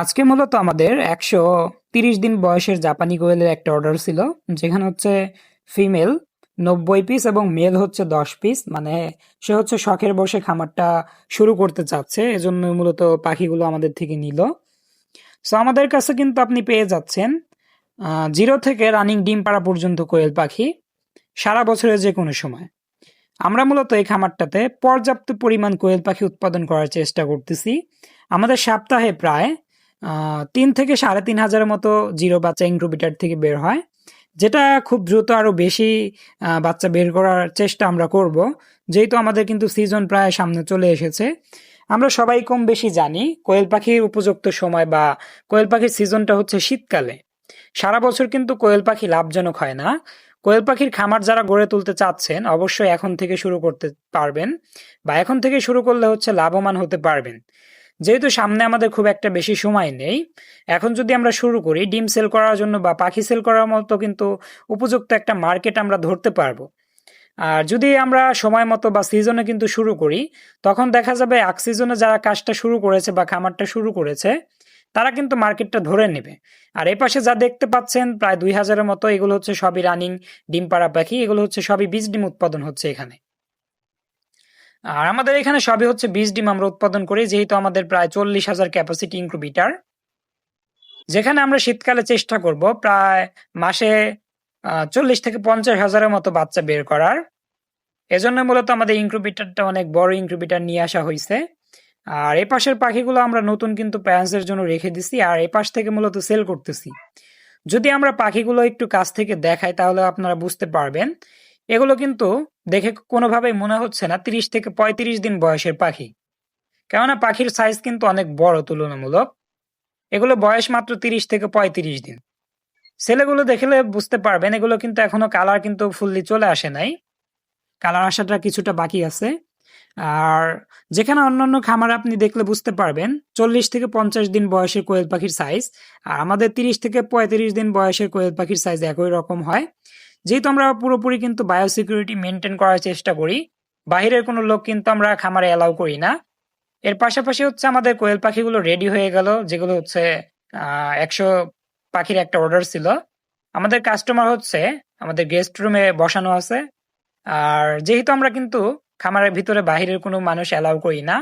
আজকে মূলত আমাদের একশো তিরিশ দিন বয়সের জাপানি কোয়েলের একটা অর্ডার ছিল, যেখানে হচ্ছে ফিমেল নব্বই পিস এবং মেল হচ্ছে দশ পিস মানে সে হচ্ছে শখের বসে খামারটা শুরু করতে চাচ্ছে, এজন্য মূলত পাখিগুলো আমাদের থেকে নিল। সো আমাদের কাছে কিন্তু আপনি পেয়ে যাচ্ছেন জিরো থেকে রানিং ডিম পাড়া পর্যন্ত কোয়েল পাখি সারা বছরের যে কোনো সময়। আমরা মূলত এই খামারটাতে পর্যাপ্ত পরিমাণ কোয়েল পাখি উৎপাদন করার চেষ্টা করতেছি। আমাদের সপ্তাহে প্রায় তিন থেকে সাড়ে তিন হাজারের মতো জিরো বাচ্চা ইনক্রুবিটার থেকে বের হয়, যেটা খুব দ্রুত আরও বেশি বাচ্চা বের করার চেষ্টা আমরা করব। যেহেতু আমাদের কিন্তু সিজন প্রায় সামনে চলে এসেছে। আমরা সবাই কম বেশি জানি কোয়েল পাখির উপযুক্ত সময় বা কোয়েল পাখির সিজনটা হচ্ছে শীতকালে। সারা বছর কিন্তু কোয়েল পাখি লাভজনক হয় না। কোয়েল পাখির খামার যারা গড়ে তুলতে চাচ্ছেন, অবশ্যই এখন থেকে শুরু করতে পারবেন বা এখন থেকে শুরু করলে হচ্ছে লাভবান হতে পারবেন। যেহেতু সামনে আমাদের খুব একটা বেশি সময় নেই, এখন যদি আমরা শুরু করি, ডিম সেল করার জন্য বা পাখি সেল করার মতো কিন্তু উপযুক্ত একটা মার্কেট আমরা ধরতে পারব। আর যদি আমরা সময় মতো বা সিজনে কিন্তু শুরু করি, তখন দেখা যাবে এক সিজনে যারা কাজটা শুরু করেছে বা খামারটা শুরু করেছে, তারা কিন্তু মার্কেটটা ধরে নেবে। আর এই পাশে যা দেখতে পাচ্ছেন, প্রায় দুই হাজারের মতো, এগুলো হচ্ছে সবই রানিং ডিম পাড়া পাখি, এগুলো হচ্ছে সবই বীজ ডিম উৎপাদন হচ্ছে এখানে। আর আমাদের এখানে সবই হচ্ছে বীজ ডিম আমরা উৎপাদন করি, যেহেতু আমাদের প্রায় চল্লিশ হাজার ক্যাপাসিটি ইনক্রুবিটার যেখানে আমরা শীতকালে চেষ্টা করব প্রায় মাসে চল্লিশ থেকে পঞ্চাশ হাজারের মতো বাচ্চা বের করার। এজন্য মূলত আমাদের ইনক্রুবিটারটা অনেক বড় ইনক্রুবিটার নিয়ে আসা হয়েছে আর এই পাশের পাখিগুলো আমরা নতুন কিন্তু প্যারেন্টসের জন্য রেখে দিছি, আর এই পাশ থেকে মূলত সেল করতেছি। যদি আমরা পাখিগুলো একটু কাছ থেকে দেখাই, তাহলে আপনারা বুঝতে পারবেন এগুলো কিন্তু দেখে কোনোভাবেই মনে হচ্ছে না তিরিশ থেকে পঁয়ত্রিশ দিন বয়সের পাখি। কেননা পাখির সাইজ কিন্তু অনেক বড়, তুলনামূলক। এগুলো বয়স মাত্র তিরিশ থেকে পঁয়ত্রিশ দিন। ছেলেগুলো দেখলে বুঝতে পারবেন, এগুলো কিন্তু এখনও কালার কিন্তু ফুললি চলে আসে নাই। কালার আসাটা কিছুটা বাকি আছে। আর যেখানে অন্যান্য খামার আপনি দেখলে বুঝতে পারবেন, চল্লিশ থেকে পঞ্চাশ দিন বয়সের কোয়েল পাখির সাইজ আর আমাদের তিরিশ থেকে পঁয়ত্রিশ দিন বয়সের কোয়েল পাখির সাইজ একই রকম হয়। যেহেতু আমরা পুরোপুরি কিন্তু বায়োসিকিউরিটি মেনটেন করার চেষ্টা করি, বাহিরের কোনো লোক কিন্তু আমরা খামারে অ্যালাউ করি না। এর পাশাপাশি হচ্ছে আমাদের কোয়েল পাখিগুলো রেডি হয়ে গেল, যেগুলো হচ্ছে একশো পাখির একটা অর্ডার ছিল। আমাদের কাস্টমার হচ্ছে আমাদের গেস্ট রুমে বসানো আছে। আর যেহেতু আমরা কিন্তু খামারের ভিতরে বাহিরের কোনো মানুষ অ্যালাউ করি না